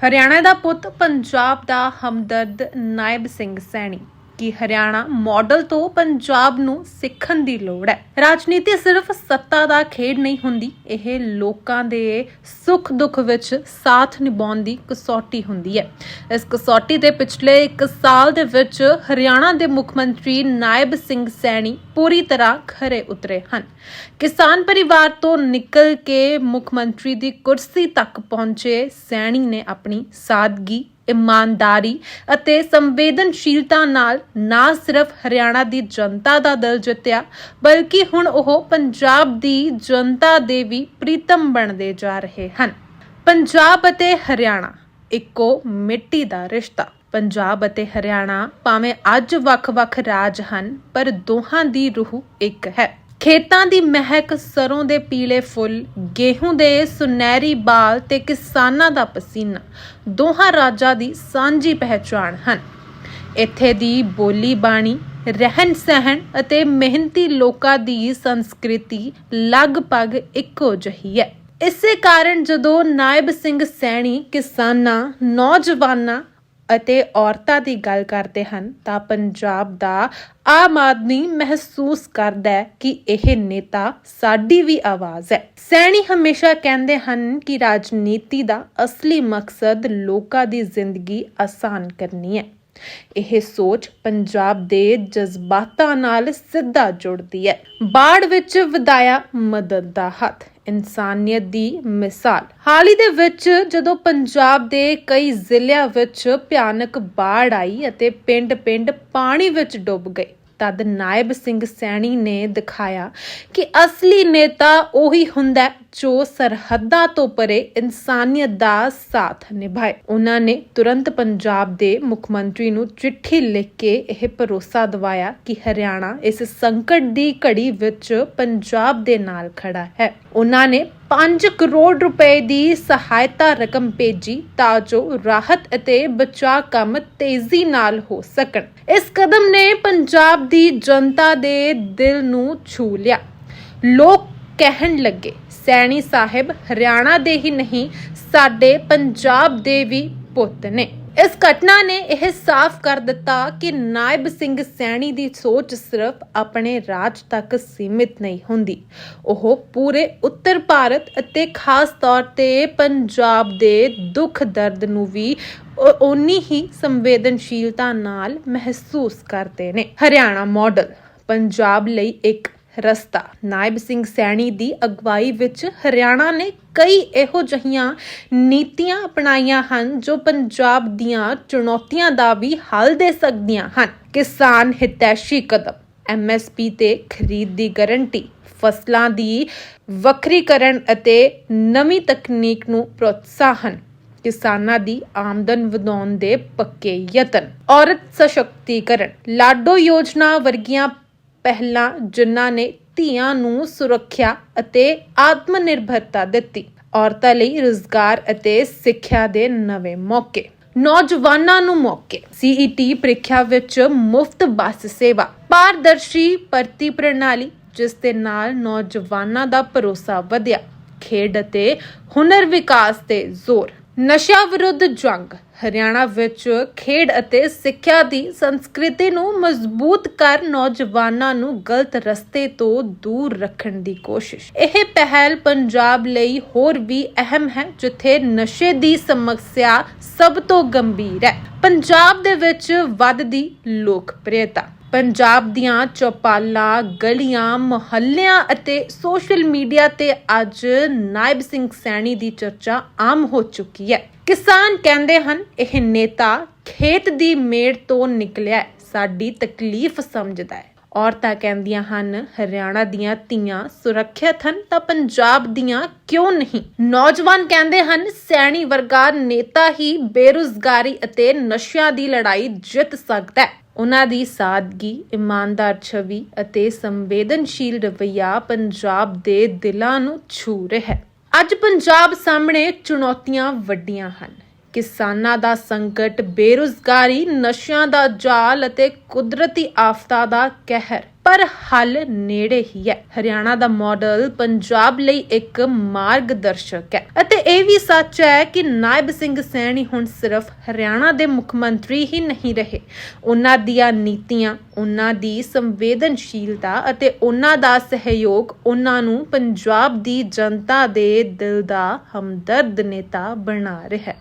ਹਰਿਆਣਾ ਦਾ ਪੁੱਤ ਪੰਜਾਬ ਦਾ ਹਮਦਰਦ ਨਾਇਬ ਸਿੰਘ ਸੈਣੀ। ਕਿ ਹਰਿਆਣਾ ਮਾਡਲ ਤੋਂ ਪੰਜਾਬ ਨੂੰ ਸਿੱਖਣ ਦੀ ਲੋੜ ਹੈ। ਰਾਜਨੀਤੀ ਸਿਰਫ ਸੱਤਾ ਦਾ ਖੇਡ ਨਹੀਂ ਹੁੰਦੀ, ਇਹ ਲੋਕਾਂ ਦੇ ਸੁੱਖ ਦੁੱਖ ਵਿੱਚ ਸਾਥ ਨਿਭਾਉਣ ਦੀ ਕਸੌਟੀ ਹੁੰਦੀ ਹੈ। ਇਸ ਕਸੌਟੀ ਦੇ ਪਿਛਲੇ 1 ਸਾਲ ਦੇ ਵਿੱਚ ਹਰਿਆਣਾ ਦੇ ਮੁੱਖ ਮੰਤਰੀ ਨਾਇਬ ਸਿੰਘ ਸੈਣੀ ਪੂਰੀ ਤਰ੍ਹਾਂ ਖਰੇ ਉਤਰੇ ਹਨ। ਕਿਸਾਨ ਪਰਿਵਾਰ ਤੋਂ ਨਿਕਲ ਕੇ ਮੁੱਖ ਮੰਤਰੀ ਦੀ ਕੁਰਸੀ ਤੱਕ ਪਹੁੰਚੇ ਸੈਣੀ ਨੇ ਆਪਣੀ ਸਾਦਗੀ ਇਮਾਨਦਾਰੀ ਅਤੇ ਸੰਵੇਦਨਸ਼ੀਲਤਾ ਨਾਲ ਨਾ ਸਿਰਫ ਹਰਿਆਣਾ ਦੀ ਜਨਤਾ ਦਾ ਦਿਲ ਜਿੱਤਿਆ, ਬਲਕਿ ਹੁਣ ਉਹ ਪੰਜਾਬ ਦੀ ਜਨਤਾ ਦੇ ਵੀ ਪ੍ਰੀਤਮ ਬਣਦੇ ਜਾ ਰਹੇ ਹਨ। ਪੰਜਾਬ ਅਤੇ ਹਰਿਆਣਾ, ਇੱਕੋ ਮਿੱਟੀ ਦਾ ਰਿਸ਼ਤਾ। ਪੰਜਾਬ ਅਤੇ ਹਰਿਆਣਾ ਭਾਵੇਂ ਅੱਜ ਵੱਖ-ਵੱਖ ਰਾਜ ਹਨ, ਪਰ ਦੋਹਾਂ ਦੀ ਰੂਹ ਇੱਕ ਹੈ। ਖੇਤਾਂ ਦੀ ਮਹਿਕ ਸਰੋਂ ਦੇ ਪੀਲੇ ਫੁੱਲ, ਗੇਹੂੰ ਦੇ ਸੁਨਹਿਰੀ ਬਾਲ ਤੇ ਕਿਸਾਨਾਂ ਦਾ ਪਸੀਨਾ, ਦੋਹਾਂ ਰਾਜਾਂ ਦੀ ਸਾਂਝੀ ਪਹਿਚਾਣ ਹਨ। ਇੱਥੇ ਦੀ ਬੋਲੀ ਬਾਣੀ, ਰਹਿਣ ਸਹਿਣ ਅਤੇ ਮਿਹਨਤੀ ਲੋਕਾਂ ਦੀ ਸੰਸਕ੍ਰਿਤੀ ਲਗਭਗ ਇੱਕੋ ਜਿਹੀ ਹੈ। ਇਸੇ ਕਾਰਨ ਜਦੋਂ ਨਾਇਬ ਸਿੰਘ ਸੈਣੀ ਕਿਸਾਨਾਂ, ਨੌਜਵਾਨਾਂ ਅਤੇ ਔਰਤਾਂ ਦੀ ਗੱਲ ਕਰਦੇ ਹਨ ਤਾਂ ਪੰਜਾਬ ਦਾ ਆਮ ਆਦਮੀ ਮਹਿਸੂਸ ਕਰਦਾ ਹੈ ਕਿ ਇਹ ਨੇਤਾ ਸਾਡੀ ਵੀ ਆਵਾਜ਼ ਹੈ। ਸੈਣੀ ਹਮੇਸ਼ਾ ਕਹਿੰਦੇ ਹਨ ਕਿ ਰਾਜਨੀਤੀ ਦਾ ਅਸਲੀ ਮਕਸਦ ਲੋਕਾਂ ਦੀ ਜ਼ਿੰਦਗੀ ਆਸਾਨ ਕਰਨੀ ਹੈ। ਇਹ ਸੋਚ ਪੰਜਾਬ ਦੇ ਜਜ਼ਬਾਤਾਂ ਨਾਲ ਸਿੱਧਾ ਜੁੜਦੀ ਹੈ। ਬਾੜ ਵਿੱਚ ਵਧਾਇਆ ਮਦਦ ਦਾ ਹੱਥ। ਇਨਸਾਨੀਅਤ ਦੀ ਮਿਸਾਲ। ਹਾਲ ਹੀ ਦੇ ਵਿੱਚ ਜਦੋਂ ਪੰਜਾਬ ਦੇ ਕਈ ਜ਼ਿਲ੍ਹਿਆਂ ਵਿੱਚ ਭਿਆਨਕ ਬਾੜ ਆਈ ਅਤੇ ਪਿੰਡ-ਪਿੰਡ ਪਾਣੀ ਵਿੱਚ ਡੁੱਬ ਗਏ, ਤਦ ਨਾਇਬ ਸਿੰਘ ਸੈਣੀ ਨੇ ਦਿਖਾਇਆ ਕਿ ਅਸਲੀ ਨੇਤਾ ਉਹੀ ਹੁੰਦਾ ਜੋ ਸਰਹੱਦਾਂ ਤੋਂ ਪਰੇ ਇਨਸਾਨੀਅਤ ਦਾ ਸਾਥ ਨਿਭਾਏ। ਉਹਨਾਂ ਨੇ ਤੁਰੰਤ ਪੰਜਾਬ ਦੇ ਮੁੱਖ ਮੰਤਰੀ ਨੂੰ ਚਿੱਠੀ ਲਿਖ ਕੇ ਇਹ ਭਰੋਸਾ ਦਿਵਾਇਆ ਕਿ ਹਰਿਆਣਾ ਇਸ ਸੰਕਟ ਦੀ ਘੜੀ ਵਿੱਚ ਪੰਜਾਬ ਦੇ ਨਾਲ ਖੜਾ ਹੈ। ਉਹਨਾਂ ਨੇ 5 ਕਰੋੜ ਰੁਪਏ ਦੀ ਸਹਾਇਤਾ ਰਕਮ ਭੇਜੀ ਤਾਂ ਜੋ ਰਾਹਤ ਅਤੇ ਬਚਾਅ ਕੰਮ ਤੇਜ਼ੀ ਨਾਲ ਹੋ ਸਕਣ। ਇਸ ਕਦਮ ਨੇ ਪੰਜਾਬ ਦੀ ਜਨਤਾ ਦੇ ਦਿਲ ਨੂੰ ਛੂ ਲਿਆ। ਲੋਕ ਕਹਿਣ ਲੱਗੇ ਸੈਣੀ ਸਾਹਿਬ ਹਰਿਆਣਾ ਦੇ ਹੀ ਨਹੀਂ, ਸਾਡੇ ਪੰਜਾਬ ਦੇ ਵੀ ਪੁੱਤ ਨੇ। ਇਸ ਘਟਨਾ ਨੇ ਇਹ ਸਾਫ਼ ਕਰ ਦਿੱਤਾ ਕਿ ਨਾਇਬ ਸਿੰਘ ਸੈਣੀ ਦੀ ਸੋਚ ਸਿਰਫ ਆਪਣੇ ਰਾਜ ਤੱਕ ਸੀਮਿਤ ਨਹੀਂ ਹੁੰਦੀ। ਉਹ ਪੂਰੇ ਉੱਤਰ ਭਾਰਤ ਅਤੇ ਖਾਸ ਤੌਰ ਤੇ ਪੰਜਾਬ ਦੇ ਦੁੱਖ ਦਰਦ ਨੂੰ ਵੀ ਓਨੀ ਹੀ ਸੰਵੇਦਨਸ਼ੀਲਤਾ ਨਾਲ ਮਹਿਸੂਸ ਕਰਦੇ ਨੇ। ਹਰਿਆਣਾ ਮਾਡਲ, ਪੰਜਾਬ ਲਈ ਇੱਕ ਰਸਤਾ। ਨਾਇਬ ਸਿੰਘ ਸੈਣੀ ਦੀ ਅਗਵਾਈ ਵਿੱਚ ਹਰਿਆਣਾ ਨੇ ਕਈ ਇਹੋ ਜਹੀਆਂ ਨੀਤੀਆਂ ਅਪਣਾਈਆਂ ਹਨ ਜੋ ਪੰਜਾਬ ਦੀਆਂ ਚੁਣੌਤੀਆਂ ਦਾ ਵੀ ਹੱਲ ਦੇ ਸਕਦੀਆਂ ਹਨ। ਕਿਸਾਨ ਹਿਤੈਸ਼ੀ ਕਦਮ। ਐਮਐਸਪੀ ਤੇ ਖਰੀਦ ਦੀ ਗਾਰੰਟੀ। ਫਸਲਾਂ ਦੀ ਵੱਖਰੀਕਰਨ ਅਤੇ ਨਵੀਂ ਤਕਨੀਕ ਨੂੰ ਪ੍ਰੋਤਸਾਹਨ। ਕਿਸਾਨਾਂ ਦੀ ਆਮਦਨ ਵਧਾਉਣ ਦੇ ਪੱਕੇ ਯਤਨ। ਔਰਤ ਸਸ਼ਕਤੀਕਰਨ। ਲਾਡੋ ਯੋਜਨਾ ਵਰਗੀਆਂ ਪਹਿਲਾਂ ਜਿਨ੍ਹਾਂ ਨੇ ਧੀਆਂ ਨੂੰ ਸੁਰੱਖਿਆ ਅਤੇ ਆਤਮ ਨਿਰਭਰਤਾ ਦਿੱਤੀ, ਔਰਤਾਂ ਲਈ ਰੋਜ਼ਗਾਰ ਅਤੇ ਸਿੱਖਿਆ ਦੇ ਨਵੇਂ ਮੌਕੇ। ਨੌਜਵਾਨਾਂ ਨੂੰ ਮੌਕੇ। ਸੀਈਟੀ ਪ੍ਰੀਖਿਆ ਵਿੱਚ ਮੁਫਤ ਬੱਸ ਸੇਵਾ, ਪਾਰਦਰਸ਼ੀ ਭਰਤੀ ਪ੍ਰਣਾਲੀ, ਜਿਸ ਦੇ ਨਾਲ ਨੌਜਵਾਨਾਂ ਦਾ ਭਰੋਸਾ ਵਧਿਆ। ਖੇਡ ਅਤੇ ਹੁਨਰ ਵਿਕਾਸ ਤੇ ਜ਼ੋਰ। ਨਸ਼ਾ ਵਿਰੁੱਧ ਜੰਗ। ਹਰਿਆਣਾ ਵਿੱਚ ਖੇਡ ਅਤੇ ਸਿੱਖਿਆ ਦੀ ਸੰਸਕ੍ਰਿਤੀ ਨੂੰ ਮਜ਼ਬੂਤ ਕਰ ਨੌਜਵਾਨਾਂ ਨੂੰ ਗਲਤ ਰਸਤੇ ਤੋਂ ਦੂਰ ਰੱਖਣ ਦੀ ਕੋਸ਼ਿਸ਼। ਇਹ ਪਹਿਲ ਪੰਜਾਬ ਲਈ ਹੋਰ ਵੀ ਅਹਿਮ ਹੈ, ਜਿੱਥੇ ਨਸ਼ੇ ਦੀ ਸਮੱਸਿਆ ਸਭ ਤੋਂ ਗੰਭੀਰ ਹੈ। ਪੰਜਾਬ ਦੇ ਵਿੱਚ ਵੱਧਦੀ ਲੋਕਪ੍ਰਿਯਤਾ ਪੰਜਾਬ ਦੀਆਂ ਚੌਪਾਲਾਂ, ਗਲੀਆਂ, ਮੁਹੱਲਿਆਂ ਅਤੇ ਸੋਸ਼ਲ ਮੀਡੀਆ ਤੇ ਅੱਜ ਨਾਇਬ ਸਿੰਘ ਸੈਣੀ ਦੀ ਚਰਚਾ ਆਮ ਹੋ ਚੁੱਕੀ ਹੈ। ਕਿਸਾਨ ਕਹਿੰਦੇ ਹਨ, ਇਹ ਨੇਤਾ ਖੇਤ ਦੀ ਮੇੜ ਤੋਂ ਨਿਕਲਿਆ ਸਾਡੀ ਤਕਲੀਫ ਸਮਝਦਾ ਹੈ। ਔਰਤਾਂ ਕਹਿੰਦੀਆਂ ਹਨ, ਹਰਿਆਣਾ ਦੀਆਂ ਧੀਆਂ ਸੁਰੱਖਿਅਤ ਹਨ ਤਾਂ ਪੰਜਾਬ ਦੀਆਂ ਕਿਉਂ ਨਹੀਂ? ਨੌਜਵਾਨ ਕਹਿੰਦੇ ਹਨ, ਸੈਣੀ ਵਰਗਾ ਨੇਤਾ ਹੀ ਬੇਰੁਜ਼ਗਾਰੀ ਅਤੇ ਨਸ਼ਿਆਂ ਦੀ ਲੜਾਈ ਜਿੱਤ ਸਕਦਾ ਹੈ। ਉਹਨਾਂ ਦੀ ਸਾਦਗੀ, ਇਮਾਨਦਾਰ ਛਵੀ ਅਤੇ ਸੰਵੇਦਨਸ਼ੀਲ ਰਵੱਈਆ ਪੰਜਾਬ ਦੇ ਦਿਲਾਂ ਨੂੰ ਛੂ ਰਿਹਾ ਹੈ। ਅੱਜ ਪੰਜਾਬ ਸਾਹਮਣੇ ਚੁਣੌਤੀਆਂ ਵੱਡੀਆਂ ਹਨ। ਕਿਸਾਨਾਂ ਦਾ ਸੰਕਟ, ਬੇਰੁਜ਼ਗਾਰੀ, ਨਸ਼ਿਆਂ ਦਾ ਜਾਲ ਅਤੇ ਕੁਦਰਤੀ ਆਫਤਾਂ ਦਾ ਕਹਿਰ। ਪਰ ਹੱਲ ਨੇੜੇ ਹੀ ਹੈ। ਹਰਿਆਣਾ ਦਾ ਮਾਡਲ ਪੰਜਾਬ ਲਈ ਇੱਕ ਮਾਰਗਦਰਸ਼ਕ ਹੈ। ਅਤੇ ਇਹ ਵੀ ਸੱਚ ਹੈ ਕਿ ਨਾਇਬ ਸਿੰਘ ਸੈਣੀ ਹੁਣ ਸਿਰਫ ਹਰਿਆਣਾ ਦੇ ਮੁੱਖ ਮੰਤਰੀ ਹੀ ਨਹੀਂ ਰਹੇ। ਉਹਨਾਂ ਦੀਆਂ ਨੀਤੀਆਂ, ਉਹਨਾਂ ਦੀ ਸੰਵੇਦਨਸ਼ੀਲਤਾ ਅਤੇ ਉਹਨਾਂ ਦਾ ਸਹਿਯੋਗ ਉਹਨਾਂ ਨੂੰ ਪੰਜਾਬ ਦੀ ਜਨਤਾ ਦੇ ਦਿਲ ਦਾ ਹਮਦਰਦ ਨੇਤਾ ਬਣਾ ਰਿਹਾ ਹੈ।